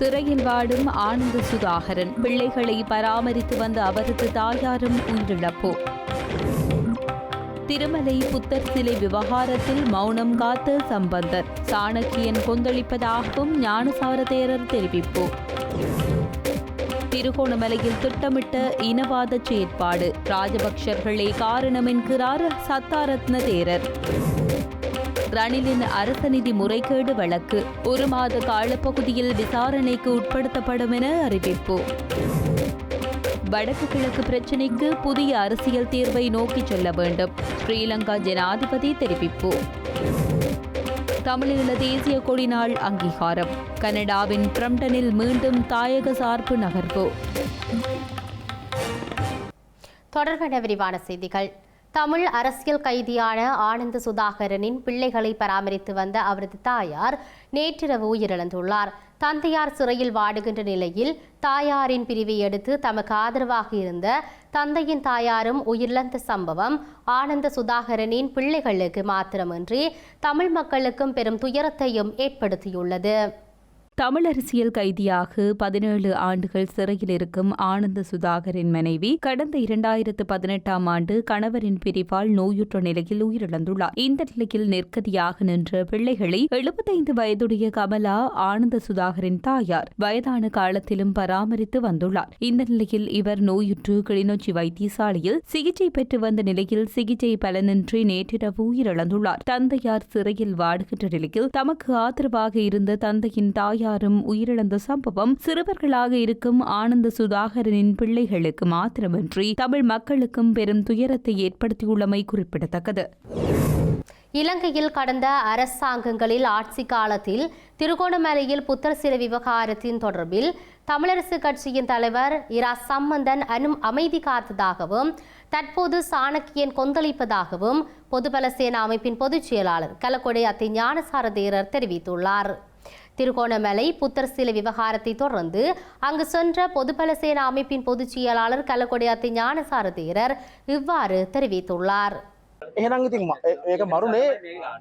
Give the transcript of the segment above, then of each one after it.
சிறையில் வாடும் ஆனந்த சுதாகரன். பிள்ளைகளை பராமரித்து வந்த அவரது தாயாரும் உயிரிழப்பு. திருமலை புத்தர் சிலை விவகாரத்தில் மௌனம் காத்த சம்பந்தர். சாணக்கியன் கொந்தளிப்பதாகவும் ஞானசார தேரர் தெரிவிப்பு. திருகோணமலையில் திட்டமிட்ட இனவாத செயற்பாடு. ராஜபக்ஷர்களே காரணம் என்கிறார் சத்தாரத்ன தேரர். ரணிலின் அரச நிதி முறைகேடு வழக்கு. ஒரு மாத காலப்பகுதியில் விசாரணைக்கு உட்படுத்தப்படும் என அறிவிப்பு. வடக்கு கிழக்கு பிரச்சினைக்கு புதிய அரசியல் தீர்வை நோக்கி செல்ல வேண்டும். ஸ்ரீலங்கா ஜனாதிபதி தெரிவிப்பு. தமிழீழ தேசிய கொடி நாள் அங்கீகாரம். கனடாவின் பிரம்டனில் மீண்டும் தாயக சார்பு நகர்வு. தொடர்பான விரிவான செய்திகள். தமிழ் அரசியல் கைதியான ஆனந்த சுதாகரனின் பிள்ளைகளை பராமரித்து வந்த அவரது தாயார் நேற்றிரவு உயிரிழந்துள்ளார். தந்தையார் சிறையில் வாடுகின்ற நிலையில் தாயாரின் பிரிவை எடுத்து தமக்கு ஆதரவாக இருந்த தந்தையின் தாயாரும் உயிரிழந்த சம்பவம் ஆனந்த சுதாகரனின் பிள்ளைகளுக்கு மாத்திரமின்றி தமிழ் மக்களுக்கும் பெரும் துயரத்தையும் ஏற்படுத்தியுள்ளது. தமிழ் அரசியல் கைதியாக பதினேழு ஆண்டுகள் சிறையில் இருக்கும் ஆனந்த சுதாகரின் மனைவி கடந்த இரண்டாயிரத்து பதினெட்டாம் ஆண்டு கணவரின் பிரிவால் நோயுற்ற நிலையில் உயிரிழந்துள்ளார். இந்த நிலையில் நெற்கதியாக நின்ற பிள்ளைகளை எழுபத்தைந்து வயதுடைய கமலா ஆனந்த சுதாகரின் தாயார் வயதான காலத்திலும் பராமரித்து வந்துள்ளார். இந்த நிலையில் இவர் நோயுற்று கிளிநொச்சி வைத்தியசாலையில் சிகிச்சை பெற்று வந்த நிலையில் சிகிச்சை பலனின்றி நேற்றிரவு உயிரிழந்துள்ளார். தந்தையார் சிறையில் வாடுகின்ற நிலையில் தமக்கு ஆதரவாக இருந்த தந்தையின் தாயார் தாயாரும் உயிரிழந்த சம்பவம் சிறுவர்களாக இருக்கும் ஆனந்த சுதாகரனின் பிள்ளைகளுக்கு மாத்திரமின்றி தமிழ் மக்களுக்கும் பெரும் துயரத்தை ஏற்படுத்தியுள்ளமை குறிப்பிடத்தக்கது. இலங்கையில் கடந்த அரசாங்கங்களில் ஆட்சி காலத்தில் திருகோணமலையில் புத்தர் சிலை விவகாரத்தின் தொடர்பில் தமிழரசு கட்சியின் தலைவர் இரா சம்பந்தன் அனும் அமைதி காத்ததாகவும் தற்போது சாணக்கியன் கொந்தளிப்பதாகவும் பொதுபல சேனா அமைப்பின் பொதுச் செயலாளர் கலக்கொடை அத்தி ஞானசார தேரர் தெரிவித்துள்ளார். திருகோணமலை புத்தர் சிலை விவகாரத்தை தொடர்ந்து அங்கு சென்ற பொதுபல சேனா அமைப்பின் பொதுச் செயலாளர் கள்ளக்கொடியாத்தி ஞானசார தேரர் இவ்வாறு தெரிவித்துள்ளார். එහෙනම් ඉතින් ම- ඒ- ඒක මරුනේ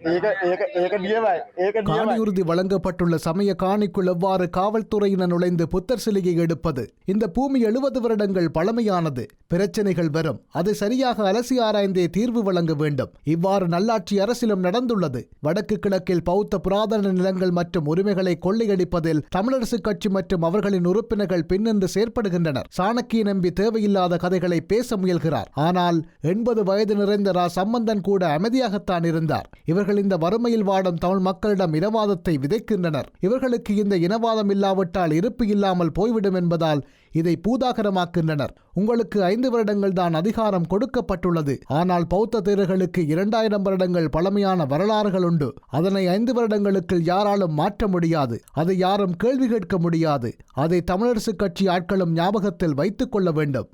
ඒක ඒක ඒක නියමයි ඒක නියමයි காணியுறுதி வழங்கப்பட்டுள்ள சமய காணிக்குள் எவ்வாறு காவல்துறையினர் நுழைந்து புத்தர் சிலையை எடுப்பது இந்த பூமி எழுபது வருடங்கள் பழமையானது பிரச்சனைகள் வரும் அதை சரியாக அலசி ஆராய்ந்தே தீர்வு வழங்க வேண்டும் இவ்வாறு நல்லாட்சி அரசிலும் நடந்துள்ளது வடக்கு கிழக்கில் பௌத்த புராதன நிலங்கள் மற்றும் உரிமைகளை கொள்ளையடிப்பதில் தமிழரசு கட்சி மற்றும் அவர்களின் உறுப்பினர்கள் பின்னின்று செயற்படுகின்றனர் சாணக்கிய நம்பி தேவையில்லாத கதைகளை பேச முயல்கிறார் ஆனால் எண்பது வயது நிறைந்த ரா சம்பந்தன் கூட அமைதியாகத்தான் இருந்தார். இவர்கள் இந்த வறுமையில் வாடும் தமிழ் மக்களிடம் இனவாதத்தை விதைக்கின்றனர். இவர்களுக்கு இந்த இனவாதம் இல்லாவிட்டால் இருப்பு இல்லாமல் போய்விடும் என்பதால் இதை பூதாகரமாக்கின்றனர். உங்களுக்கு ஐந்து வருடங்கள் தான் அதிகாரம் கொடுக்கப்பட்டுள்ளது. ஆனால் பௌத்த தேரர்களுக்கு இரண்டாயிரம் வருடங்கள் பழமையான வரலாறுகள் உண்டு. அதனை ஐந்து வருடங்களுக்குள் யாராலும் மாற்ற முடியாது. அதை யாரும் கேள்வி கேட்க முடியாது. அதை தமிழரசு கட்சி ஆட்களும் ஞாபகத்தில் வைத்துக் கொள்ள வேண்டும்.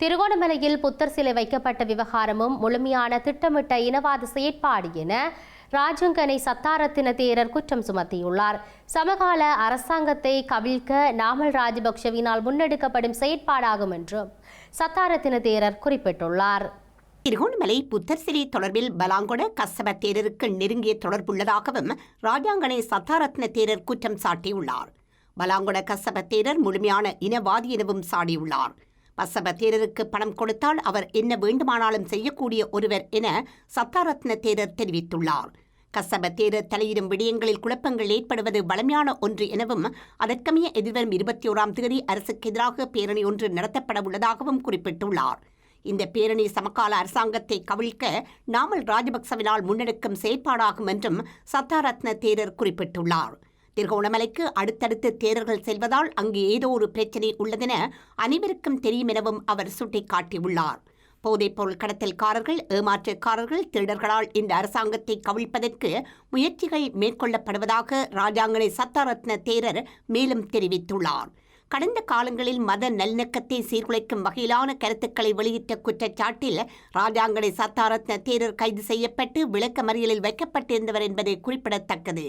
திருகோணமலையில் புத்தர் சிலை வைக்கப்பட்ட விவகாரமும் முழுமையான திட்டமிட்ட இனவாத செயற்பாடு என ராஜங்கனை சத்தாரத்தின தேரர் குற்றம் சுமத்தியுள்ளார். சமகால அரசாங்கத்தை கவிழ்க்க நாமல் ராஜபக்ஷவினால் முன்னெடுக்கப்படும் செயற்பாடாகும் என்றும் சத்தாரத்தின தேரர் குறிப்பிட்டுள்ளார். திருகோணமலை புத்தர் சிலை தொடர்பில் பலாங்கொட கசப தேரருக்கு நெருங்கிய தொடர்புள்ளதாகவும் ராஜாங்கனை சத்தாரத்ன தேரர் குற்றம் சாட்டியுள்ளார். பலாங்கொட கசப தேரர் முழுமையான இனவாதி எனவும் சாடியுள்ளார். பசப தேரருக்கு பணம் கொடுத்தால் அவர் என்ன வேண்டுமானாலும் செய்யக்கூடிய ஒருவர் என சத்தாரத்ன தேரர் தெரிவித்துள்ளார். கசப தேரர் தலையிடும் விடயங்களில் குழப்பங்கள் ஏற்படுவது வளமையான ஒன்று எனவும் அதற்கமைய எதிர்வரும் இருபத்தி ஓராம் தேதி அரசுக்கு எதிராக பேரணி ஒன்று நடத்தப்பட உள்ளதாகவும் குறிப்பிட்டுள்ளார். இந்த பேரணி சமகால அரசாங்கத்தை கவிழ்க்க நாமல் ராஜபக்சவினால் முன்னெடுக்கும் செயற்பாடாகும் என்றும் சத்தாரத்ன தேரர் குறிப்பிட்டுள்ளார். திருகோணமலைக்கு அடுத்தடுத்து தேரர்கள் செல்வதால் அங்கு ஏதோ ஒரு பிரச்சினை உள்ளதென அனைவருக்கும் தெரியும் எனவும் அவர் சுட்டிக்காட்டியுள்ளார். போதைப்பொருள் கடத்தல்காரர்கள் ஏமாற்றுக்காரர்கள் திருடர்களால் இந்த அரசாங்கத்தை கவிழ்ப்பதற்கு முயற்சிகள் மேற்கொள்ளப்படுவதாக ராஜாங்கனை சத்தாரத்ன தேரர் மேலும் தெரிவித்துள்ளார். கடந்த காலங்களில் மத நல்லிணக்கத்தை சீர்குலைக்கும் வகையிலான கருத்துக்களை வெளியிட்ட குற்றச்சாட்டில் ராஜாங்கனை சத்தாரத்ன தேரர் கைது செய்யப்பட்டு விளக்கமறியலில் வைக்கப்பட்டிருந்தவர் என்பது குறிப்பிடத்தக்கது.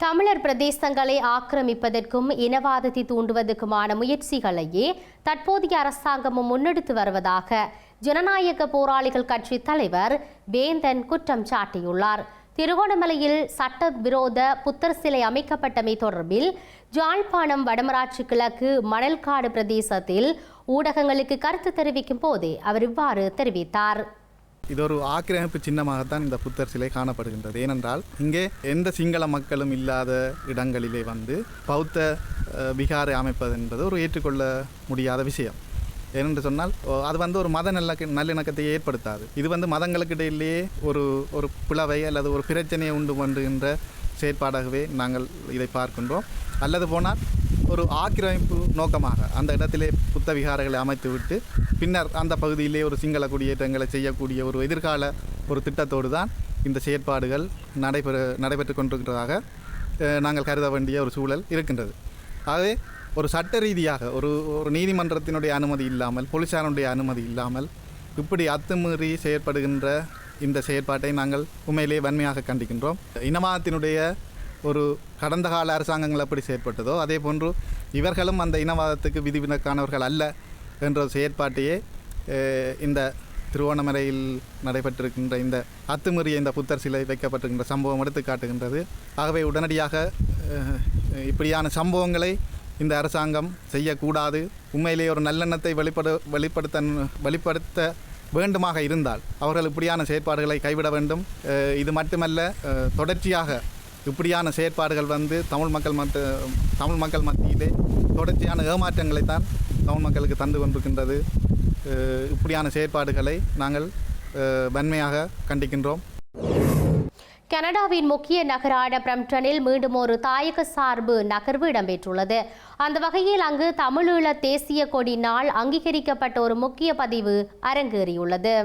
தமிழர் பிரதேசங்களை ஆக்கிரமிப்பதற்கும் இனவாதத்தை தூண்டுவதற்குமான முயற்சிகளையே தற்போதைய அரசாங்கமும் முன்னெடுத்து வருவதாக ஜனநாயக போராளிகள் கட்சி தலைவர் வேந்தன் குற்றம் சாட்டியுள்ளார். திருகோணமலையில் சட்டவிரோத புத்தர் சிலை அமைக்கப்பட்டமை தொடர்பில் ஜாழ்ப்பாணம் வடமராட்சி கிழக்கு மணல்காடு பிரதேசத்தில் ஊடகங்களுக்கு கருத்து தெரிவிக்கும் போதே அவர் இவ்வாறு தெரிவித்தார். இது ஒரு ஆக்கிரமிப்பு சின்னமாகத்தான் இந்த புத்தர் சிலை காணப்படுகின்றது. ஏனென்றால் இங்கே எந்த சிங்கள மக்களும் இல்லாத இடங்களிலே வந்து பௌத்த விகாரை அமைப்பது என்பது ஒரு ஏற்றுக்கொள்ள முடியாத விஷயம். ஏனென்று சொன்னால் அது வந்து ஒரு மத நல்ல நல்லிணக்கத்தை ஏற்படுத்தாது. இது வந்து மதங்களுக்கு இடையிலேயே ஒரு ஒரு பிளவை அல்லது ஒரு பிரச்சனையை உண்டு பண்ணுகின்ற செயற்பாடாகவே நாங்கள் இதை பார்க்கின்றோம். அல்லது போனால் ஒரு ஆக்கிரமிப்பு நோக்கமாக அந்த இடத்திலே புத்த விகாரங்களை அமைத்துவிட்டு பின்னர் அந்த பகுதியிலே ஒரு சிங்கள குடியேற்றங்களை செய்யக்கூடிய ஒரு எதிர்கால ஒரு திட்டத்தோடு தான் இந்த செயற்பாடுகள் நடைபெற நடைபெற்று கொண்டிருக்கிறதாக நாங்கள் கருத வேண்டிய ஒரு சூழல் இருக்கின்றது. ஆகவே ஒரு சட்ட ரீதியாக ஒரு ஒரு நீதிமன்றத்தினுடைய அனுமதி இல்லாமல் போலீசாருடைய அனுமதி இல்லாமல் இப்படி அத்துமீறி செயற்படுகின்ற இந்த செயற்பாட்டை நாங்கள் உண்மையிலே வன்மையாக கண்டிக்கின்றோம். இனவாதத்தினுடைய ஒரு கடந்த கால அரசாங்கங்கள் எப்படி செயற்பட்டதோ அதே போன்று இவர்களும் அந்த இனவாதத்துக்கு விதிவிலக்கானவர்கள் அல்ல என்ற ஒரு செயற்பாட்டையே இந்த திருவோணமலையில் நடைபெற்றிருக்கின்ற இந்த அத்துமீறிய இந்த புத்தர் சிலை வைக்கப்பட்டிருக்கின்ற சம்பவம் எடுத்து காட்டுகின்றது. ஆகவே உடனடியாக இப்படியான சம்பவங்களை இந்த அரசாங்கம் செய்யக்கூடாது. உண்மையிலேயே ஒரு நல்லெண்ணத்தை வெளிப்படு வெளிப்படுத்த வெளிப்படுத்த வேண்டுமாக இருந்தால் அவர்கள் இப்படியான செயற்பாடுகளை கைவிட வேண்டும். இது மட்டுமல்ல தொடர்ச்சியாக இப்படியான செயற்பாடுகள் வந்து தமிழ் மக்கள் மத்த தமிழ் மக்கள் மத்தியிலே தொடர்ச்சியான ஏமாற்றங்களை தான் தமிழ் மக்களுக்கு தந்து கொண்டிருக்கின்றது. இப்படியான செயற்பாடுகளை நாங்கள் வன்மையாக கண்டிக்கின்றோம். கனடாவின் முக்கிய நகரான பிரம்டனில் மீண்டும் ஒரு தாயக சார்பு நகர்வு இடம்பெற்றுள்ளது. அந்த வகையில் அங்கு தமிழீழ தேசிய கொடி நாள் அங்கீகரிக்கப்பட்ட ஒரு முக்கிய பதிவு அரங்கேறியுள்ளது.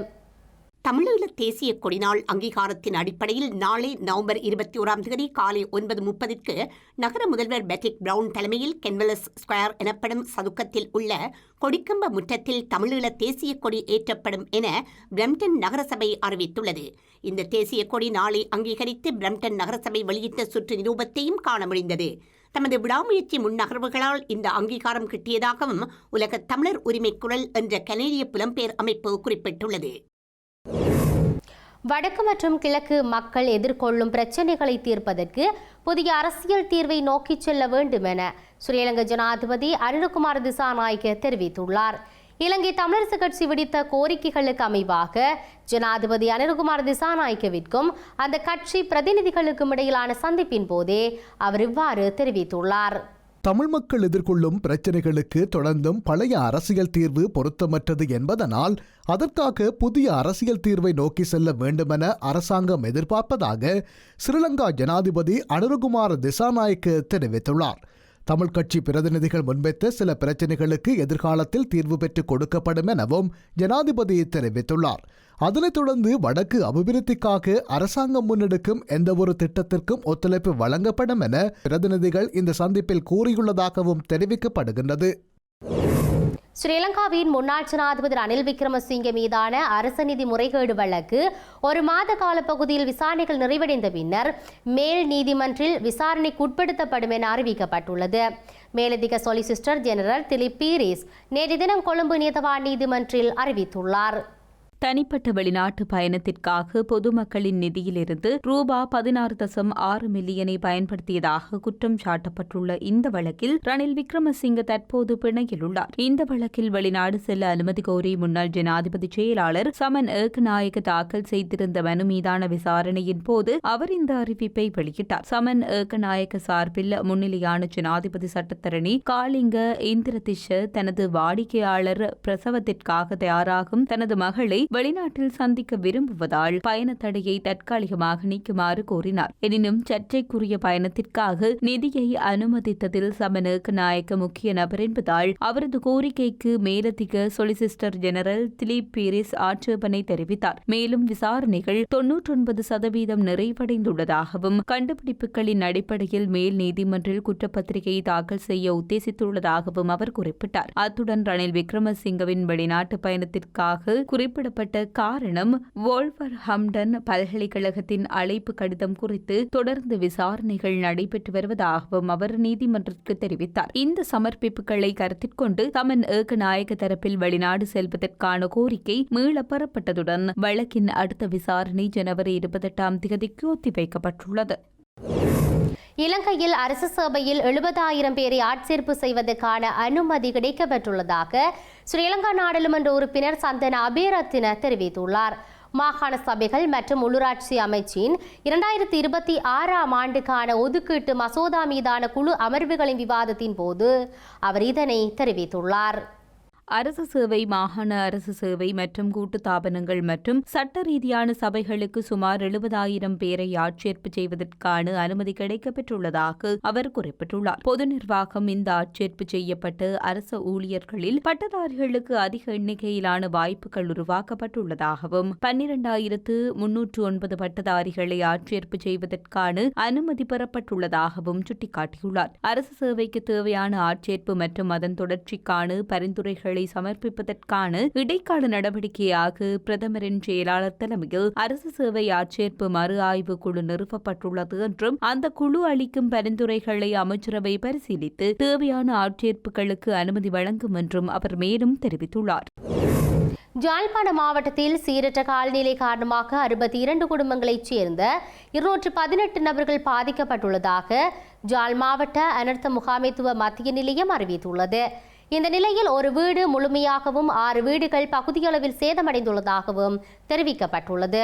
தமிழீழ தேசிய கொடிநாள் அங்கீகாரத்தின் அடிப்படையில் நாளை நவம்பர் இருபத்தி ஓராம் தேதி காலை ஒன்பது முப்பதுக்கு நகர முதல்வர் பெட்ரிக் பிரவுன் தலைமையில் கென்வெலஸ் ஸ்கொயர் எனப்படும் சதுக்கத்தில் உள்ள கொடிக்கம்ப முற்றத்தில் தமிழீழ தேசிய கொடி ஏற்றப்படும் என பிரம்டன் நகரசபை அறிவித்துள்ளது. இந்த தேசிய கொடி நாளை அங்கீகரித்து பிரம்டன் நகரசபை வெளியிட்ட சுற்று நிரூபத்தையும் காண முடிந்தது. தமது விடாமுயற்சி முன்னகர்வுகளால் இந்த அங்கீகாரம் கிட்டியதாகவும் உலக தமிழர் உரிமை குரல் என்ற கனேடிய புலம்பெயர் அமைப்பு குறிப்பிட்டுள்ளது. வடக்கு மற்றும் கிழக்கு மக்கள் எதிர்கொள்ளும் பிரச்சினைகளை தீர்ப்பதற்கு புதிய அரசியல் தீர்வை நோக்கிச் செல்ல வேண்டும் என ஸ்ரீலங்கா ஜனாதிபதி அருணகுமார் திசாநாயக்க தெரிவித்துள்ளார். இலங்கை தமிழரசு கட்சி விடுத்த கோரிக்கைகளுக்கு அமைவாக ஜனாதிபதி அனுகுமார் திசாநாயக்கவிற்கும் அந்த கட்சி பிரதிநிதிகளுக்கும் இடையிலான சந்திப்பின் போதே அவர் இவ்வாறு தெரிவித்துள்ளார். தமிழ் மக்கள் எதிர்கொள்ளும் பிரச்சினைகளுக்கு தொடர்ந்தும் பழைய அரசியல் தீர்வு பொருத்தமற்றது என்பதனால் அதற்காக புதிய அரசியல் தீர்வை நோக்கி செல்ல வேண்டுமென அரசாங்கம் எதிர்பார்ப்பதாக ஸ்ரீலங்கா ஜனாதிபதி அனுருகுமார திசாநாயக்க தெரிவித்துள்ளார். தமிழ் கட்சி பிரதிநிதிகள் முன்வைத்த சில பிரச்சினைகளுக்கு எதிர்காலத்தில் தீர்வு பெற்று கொடுக்கப்படும் எனவும் ஜனாதிபதி தெரிவித்துள்ளார். அதனைத் தொடர்ந்து வடக்கு அபிவிருத்திக்காக அரசாங்கம் முன்னெடுக்கும் எந்தவொரு திட்டத்திற்கும் ஒத்துழைப்பு வழங்கப்படும் என பிரதிநிதிகள் இந்த சந்திப்பில் கூறியுள்ளதாகவும் தெரிவிக்கப்படுகின்றது. ஸ்ரீலங்காவின் முன்னாள் ஜனாதிபதி ரணில் விக்ரமசிங்கே மீதான அரச நிதி முறைகேடு வழக்கு ஒரு மாத கால பகுதியில் விசாரணைகள் நிறைவடைந்த பின்னர் மேல் நீதிமன்றில் விசாரணைக்கு உட்படுத்தப்படும் என அறிவிக்கப்பட்டுள்ளது. மேலதிக சொலிசிஸ்டர் ஜெனரல் திலிப் பீரிஸ் நேற்று தினம் கொழும்பு நீதவான் நீதிமன்றில் அறிவித்துள்ளார். தனிப்பட்ட வெளிநாட்டு பயணத்திற்காக பொதுமக்களின் நிதியிலிருந்து ரூபா பதினாறு தசம் ஆறு மில்லியனை பயன்படுத்தியதாக குற்றம் சாட்டப்பட்டுள்ள இந்த வழக்கில் ரணில் விக்ரமசிங்க தற்போது பிணையில் உள்ளார். இந்த வழக்கில் வெளிநாடு செல்ல அனுமதி கோரி முன்னாள் ஜனாதிபதி செயலாளர் சமன் ஏக்நாயக தாக்கல் செய்திருந்த மனு மீதான விசாரணையின் போது அவர் இந்த அறிவிப்பை வெளியிட்டார். சமன் ஏக்நாயக சார்பில் முன்னிலையான ஜனாதிபதி சட்டத்தரணி காளிங்க இந்திரதிஷ தனது வாடிக்கையாளர் பிரசவத்திற்காக தயாராகும் தனது மகளை வெளிநாட்டில் சந்திக்க விரும்புவதால் பயண தடையை தற்காலிகமாக நீக்குமாறு கோரினார். எனினும் சர்ச்சைக்குரிய பயணத்திற்காக நிதியை அனுமதித்ததில் சமனுக்கு நாயக்க முக்கிய நபர் என்பதால் அவரது கோரிக்கைக்கு மேலதிக சொலிசிஸ்டர் ஜெனரல் திலீப் பீரிஸ் ஆட்சேபனை தெரிவித்தார். மேலும் விசாரணைகள் தொன்னூற்றொன்பது சதவீதம் நிறைவடைந்துள்ளதாகவும் கண்டுபிடிப்புகளின் அடிப்படையில் மேல் நீதிமன்றில் குற்றப்பத்திரிகையை தாக்கல் செய்ய உத்தேசித்துள்ளதாகவும் அவர் குறிப்பிட்டார். அத்துடன் ரணில் விக்ரமசிங்கவின் வெளிநாட்டு பயணத்திற்காக குறிப்பிடப்பட்ட காரணம் வோல்வர் ஹம்டன் பல்கலைக்கழகத்தின் அழைப்பு கடிதம் குறித்து தொடர்ந்து விசாரணைகள் நடைபெற்று வருவதாகவும் அவர் நீதிமன்றத்திற்கு தெரிவித்தார். இந்த சமர்ப்பிப்புகளை கருத்தில் கொண்டு தமன் ஏகநாயக தரப்பில் வெளிநாடு செல்வதற்கான கோரிக்கை மீள பெறப்பட்டதுடன் வழக்கின் அடுத்த விசாரணை ஜனவரி இருபத்தெட்டாம் தேதிக்கு ஒத்திவைக்கப்பட்டுள்ளது. இலங்கையில் அரசு சபையில் எழுபதாயிரம் பேரை ஆட்சேர்ப்பு செய்வதற்கான அனுமதி கிடைக்கப்பட்டுள்ளதாக ஸ்ரீலங்கா நாடாளுமன்ற உறுப்பினர் சந்தன அபேரத்தின தெரிவித்துள்ளார். மாகாண சபைகள் மற்றும் உள்ளூராட்சி அமைச்சின் இரண்டாயிரத்தி இருபத்தி ஆறாம் ஆண்டுக்கான ஒதுக்கீட்டு மசோதா மீதான குழு அமர்வுகளின் விவாதத்தின் போது அவர் இதனை தெரிவித்துள்ளார். அரசு சேவை மாகாண அரசு சேவை மற்றும் கூட்டு தாபனங்கள் மற்றும் சட்ட ரீதியான சபைகளுக்கு சுமார் எழுபதாயிரம் பேரை ஆட்சேர்ப்பு செய்வதற்கான அனுமதி கிடைக்கப்பெற்றுள்ளதாக அவர் குறிப்பிட்டுள்ளார். பொது நிர்வாகம் இந்த ஆட்சேர்ப்பு செய்யப்பட்டு அரசு ஊழியர்களில் பட்டதாரிகளுக்கு அதிக எண்ணிக்கையிலான வாய்ப்புகள் உருவாக்கப்பட்டுள்ளதாகவும் பன்னிரண்டாயிரத்து முன்னூற்று ஒன்பது பட்டதாரிகளை ஆட்சேர்ப்பு செய்வதற்கான அனுமதி பெறப்பட்டுள்ளதாகவும் சுட்டிக்காட்டியுள்ளார். அரசு சேவைக்கு தேவையான ஆட்சேர்ப்பு மற்றும் அதன் தொடர்ச்சிக்கான பரிந்துரைகளை அறிக்கைகளை சமர்ப்பிப்பதற்கான இடைக்கால நடவடிக்கையாக பிரதமரின் செயலாளர் தலைமையில் அரசு சேவை ஆட்சேர்ப்பு மறு ஆய்வு குழு நிறுவப்பட்டுள்ளது என்றும் அந்த குழு அளிக்கும் பரிந்துரைகளை அமைச்சரவை பரிசீலித்து தேவையான ஆட்சேர்ப்புகளுக்கு அனுமதி வழங்கும் என்றும் அவர் மேலும் தெரிவித்துள்ளார். ஜாழ்ப்பாண மாவட்டத்தில் சீரற்ற காலநிலை காரணமாக அறுபத்தி இரண்டு குடும்பங்களைச் சேர்ந்த இருநூற்று பதினெட்டு நபர்கள் பாதிக்கப்பட்டுள்ளதாக ஜாழ் மாவட்ட அனர்த்த முகாமைத்துவ மத்திய நிலையம் அறிவித்துள்ளது. இந்த நிலையில் ஒரு வீடு முழுமையாகவும் ஆறு வீடுகள் பகுதியளவில் சேதமடைந்துள்ளதாகவும் தெரிவிக்கப்பட்டுள்ளது.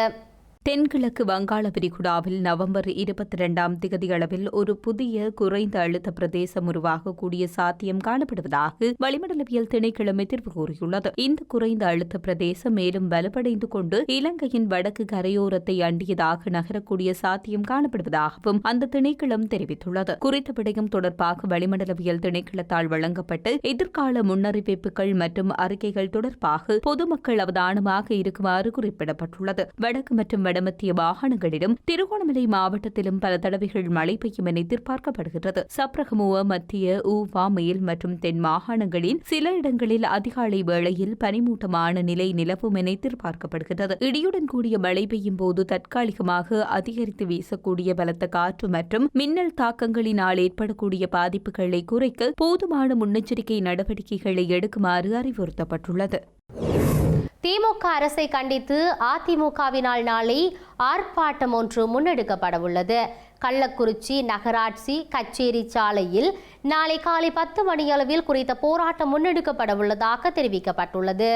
தென்கிழக்கு வங்காள விரிகுடாவில் நவம்பர் இருபத்தி இரண்டாம் தேதியளவில் ஒரு புதிய குறைந்த அழுத்த பிரதேசம் உருவாகக்கூடிய சாத்தியம் காணப்படுவதாக வளிமண்டலவியல் திணைக்களம் எதிர்ப்பு கூறியுள்ளது. இந்த குறைந்த அழுத்த பிரதேசம் மேலும் வலுவடைந்து கொண்டு இலங்கையின் வடக்கு கரையோரத்தை அண்டியதாக நகரக்கூடிய சாத்தியம் காணப்படுவதாகவும் அந்த திணைக்களம் தெரிவித்துள்ளது. குறித்த விடயம் தொடர்பாக வளிமண்டலவியல் திணைக்களத்தால் வழங்கப்பட்டு எதிர்கால முன்னறிவிப்புகள் மற்றும் அறிக்கைகள் தொடர்பாக பொதுமக்கள் அவதானமாக இருக்குமாறு குறிப்பிடப்பட்டுள்ளது. வடக்கு மற்றும் வடமத்திய மாகாணங்களிலும் திருகோணமலை மாவட்டத்திலும் பல தடவைகள் மழை பெய்யும் என எதிர்பார்க்கப்படுகிறது சப்ரகமுவ மத்திய ஊவா மேல் மற்றும் தென் மாகாணங்களில் சில இடங்களில் அதிகாலை வேளையில் பனிமூட்டமான நிலை நிலவும் என எதிர்பார்க்கப்படுகிறது இடியுடன் கூடிய மழை பெய்யும் போது தற்காலிகமாக அதிகரித்து வீசக்கூடிய பலத்த காற்று மற்றும் மின்னல் தாக்கங்களினால் ஏற்படக்கூடிய பாதிப்புகளை குறைக்க போதுமான முன்னெச்சரிக்கை நடவடிக்கைகளை எடுக்குமாறு அறிவுறுத்தப்பட்டுள்ளது. திமுக அரசை கண்டித்து அதிமுகவினால் நாளை ஆர்ப்பாட்டம் ஒன்று முன்னெடுக்கப்படவுள்ளது. கள்ளக்குறிச்சி நகராட்சி கச்சேரி சாலையில் நாளை காலை பத்து மணியளவில் குறித்த போராட்டம் முன்னெடுக்கப்படவுள்ளதாக தெரிவிக்கப்பட்டுள்ளது.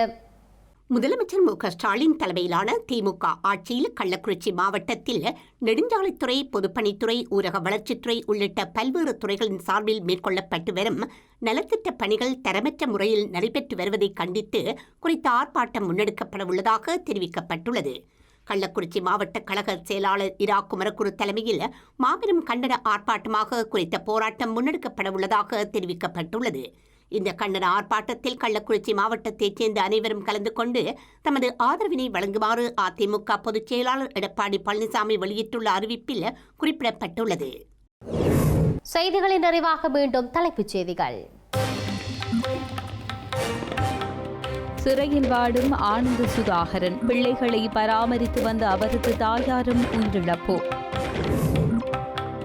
முதலமைச்சர் மு ஸ்டாலின் தலைமையிலான திமுக ஆட்சியில் கள்ளக்குறிச்சி மாவட்டத்தில் நெடுஞ்சாலைத்துறை பொதுப்பணித்துறை ஊரக வளர்ச்சித்துறை உள்ளிட்ட பல்வேறு துறைகளின் சார்பில் மேற்கொள்ளப்பட்டு வரும் நலத்திட்ட பணிகள் தரமற்ற முறையில் நடைபெற்று வருவதை கண்டித்து குறித்த ஆர்ப்பாட்டம் முன்னெடுக்கப்பட உள்ளதாக தெரிவிக்கப்பட்டுள்ளது. கள்ளக்குறிச்சி மாவட்ட கழக செயலாளர் இரா குமரகுரு தலைமையில் மாபெரும் கண்டன ஆர்ப்பாட்டமாக குறித்த போராட்டம் முன்னெடுக்கப்பட உள்ளதாக தெரிவிக்கப்பட்டுள்ளது. இந்த கண்டன ஆர்ப்பாட்டத்தில் கள்ளக்குறிச்சி மாவட்டத்தைச் சேர்ந்த அனைவரும் கலந்து கொண்டு தமது ஆதரவினை வழங்குமாறு அதிமுக பொதுச் செயலாளர் எடப்பாடி பழனிசாமி வெளியிட்டுள்ள அறிவிப்பில் குறிப்பிடப்பட்டுள்ளது. செய்திகளின் நிறைவாக மீண்டும் தலைப்புச் செய்திகள். சிறையில் வாடும் ஆனந்த சுதாகரன் பிள்ளைகளை பராமரித்து வந்த அவரது தாயாரும் உயிரிழப்பு.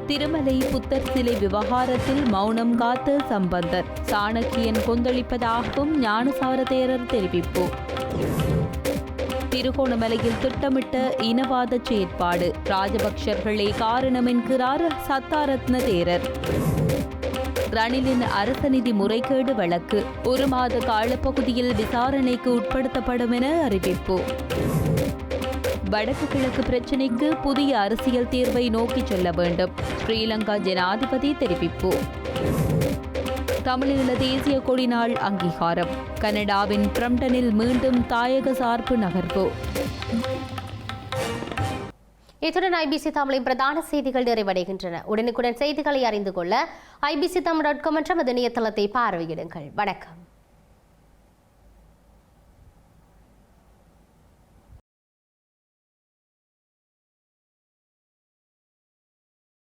திருமலை புத்தர் சிலை விவகாரத்தில் மௌனம் காத்த சம்பந்தர். சாணக்கியன் கொந்தளிப்பதாகவும் ஞானசார தேரர் தெரிவிப்பு. திருகோணமலையில் திட்டமிட்ட இனவாத செயற்பாடு. ராஜபக்சர்களே காரணம் என்கிறார் சத்தாரத்ன தேரர். ரணிலின் அரச நிதி முறைகேடு வழக்கு. ஒரு மாத காலப்பகுதியில் விசாரணைக்கு உட்படுத்தப்படும் என அறிவிப்பு. வடக்கு கிழக்கு பிரச்சினைக்கு புதிய அரசியல் தீர்வை நோக்கி செல்ல வேண்டும். ஸ்ரீலங்கா ஜனாதிபதி தெரிவிப்பு. தமிழீழ தேசிய கொடி நாள் அங்கீகாரம். கனடாவின் பிரம்டனில் மீண்டும் தாயக சார்பு நகர்வு. இத்துடன் ஐபிசி தமிழின் பிரதான செய்திகள் நிறைவடைகின்றன. உடனுக்குடன் செய்திகளை அறிந்து கொள்ள ஐபிசி தமிழ் டாட் காம் என்ற இணையதளத்தை பார்வையிடுங்கள். வணக்கம்.